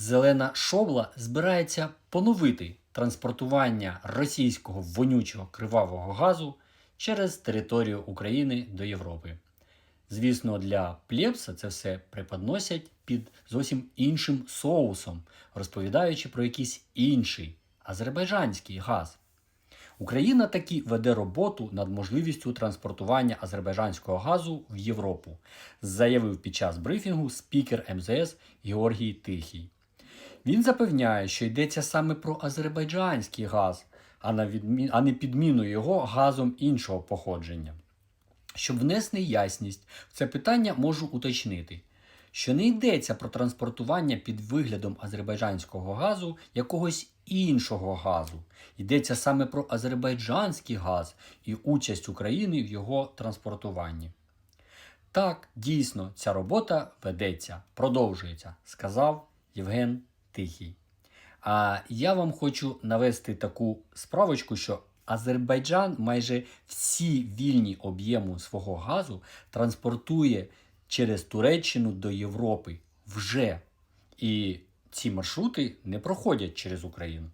Зелена шобла збирається поновити транспортування російського вонючого кривавого газу через територію України до Європи. Звісно, для Плєпса це все преподносять під зовсім іншим соусом, розповідаючи про якийсь інший азербайджанський газ. Україна таки веде роботу над можливістю транспортування азербайджанського газу в Європу, заявив під час брифінгу спікер МЗС Георгій Тихий. Він запевняє, що йдеться саме про азербайджанський газ, а, на відмі... а не підміну його газом іншого походження. Щоб внести ясність в це питання, можу уточнити, що не йдеться про транспортування під виглядом азербайджанського газу якогось іншого газу. Йдеться саме про азербайджанський газ і участь України в його транспортуванні. Так, дійсно, ця робота ведеться, продовжується, сказав Євген Тихий. А я вам хочу навести таку справочку, що Азербайджан майже всі вільні об'єму свого газу транспортує через Туреччину до Європи вже. І ці маршрути не проходять через Україну.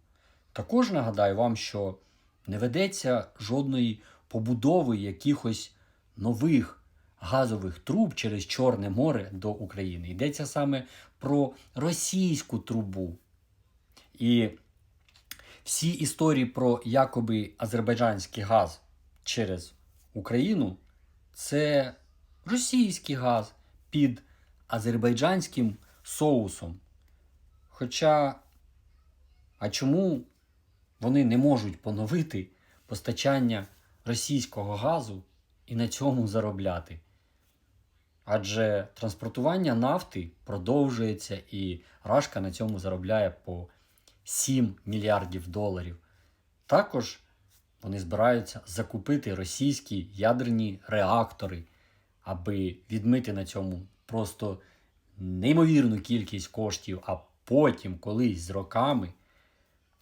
Також нагадаю вам, що не ведеться жодної побудови якихось нових газових труб через Чорне море до України. Йдеться саме про російську трубу. І всі історії про якоби азербайджанський газ через Україну це російський газ під азербайджанським соусом. Хоча, а чому вони не можуть поновити постачання російського газу і на цьому заробляти? Адже транспортування нафти продовжується і Рашка на цьому заробляє по 7 мільярдів доларів. Також вони збираються закупити російські ядерні реактори, аби відмити на цьому просто неймовірну кількість коштів, а потім, колись з роками,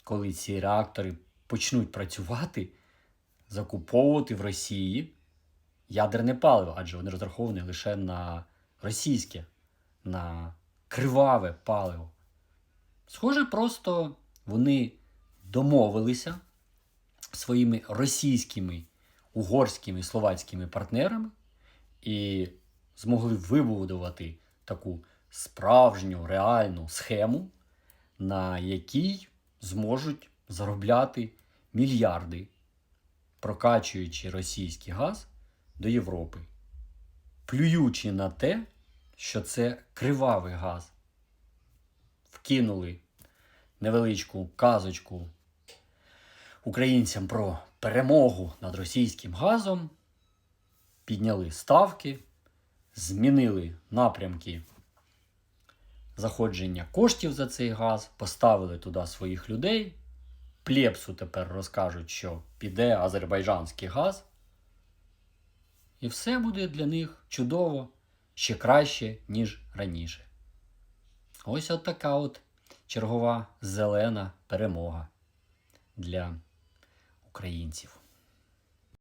коли ці реактори почнуть працювати, закуповувати в Росії ядерне паливо, адже вони розраховані лише на російське, на криваве паливо. Схоже, просто вони домовилися своїми російськими, угорськими, словацькими партнерами і змогли вибудувати таку справжню реальну схему, на якій зможуть заробляти мільярди, прокачуючи російський газ до Європи, плюючи на те, що це кривавий газ. Вкинули невеличку казочку українцям про перемогу над російським газом, підняли ставки, змінили напрямки заходження коштів за цей газ, поставили туди своїх людей. Плєпсу тепер розкажуть, що піде азербайджанський газ. І все буде для них чудово, ще краще, ніж раніше. Ось от така от чергова зелена перемога для українців.